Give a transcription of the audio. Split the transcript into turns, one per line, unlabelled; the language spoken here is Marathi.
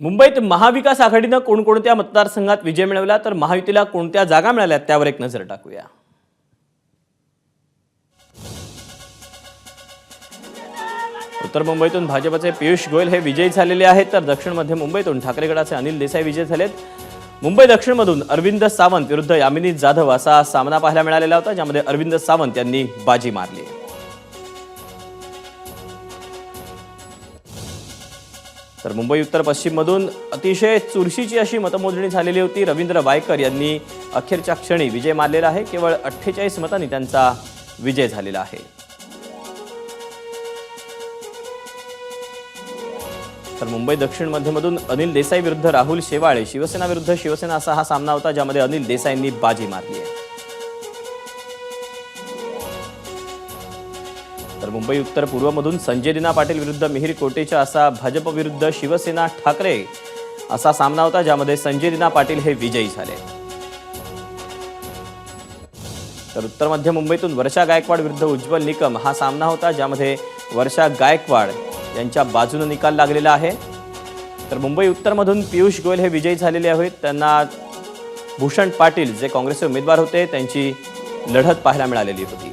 मुंबईत महाविकास आघाडीनं कोणकोणत्या मतदारसंघात विजय मिळवला तर महायुतीला कोणत्या जागा मिळाल्या त्यावर एक नजर टाकूया. उत्तर मुंबईतून भाजपचे पियुष गोयल हे विजयी झालेले आहेत तर दक्षिण मध्य मुंबईतून ठाकरेगडाचे अनिल देसाई विजय झालेत. मुंबई दक्षिणमधून अरविंद सावंत विरुद्ध यामिनी जाधव असा सामना पाहायला मिळालेला होता ज्यामध्ये अरविंद सावंत यांनी बाजी मारली. तर मुंबई उत्तर पश्चिममधून अतिशय चुरशीची अशी मतमोजणी झालेली होती. रवींद्र वायकर यांनी अखेरच्या क्षणी विजय मारलेला आहे. केवळ अठ्ठेचाळीस मतांनी त्यांचा विजय झालेला आहे. तर मुंबई दक्षिण मध्यमधून अनिल देसाई विरुद्ध राहुल शेवाळे. शिवसेना विरुद्ध शिवसेना असा हा सामना होता ज्यामध्ये अनिल देसाईंनी बाजी मारली आहे. तर मुंबई उत्तर पूर्वमधून संजय दिना पाटील विरुद्ध मिहिर कोटेचा असा भाजप विरुद्ध शिवसेना ठाकरे असा सामना होता ज्यामध्ये संजय दिना पाटील हे विजयी झाले. तर उत्तर मध्य मुंबईतून वर्षा गायकवाड विरुद्ध उज्ज्वल निकम हा सामना होता ज्यामध्ये वर्षा गायकवाड यांच्या बाजूने निकाल लागलेला आहे. तर मुंबई उत्तरमधून पियुष गोयल हे विजयी झालेले आहेत. त्यांना भूषण पाटील जे काँग्रेसचे उमेदवार होते त्यांची लढत पाहायला मिळालेली होती.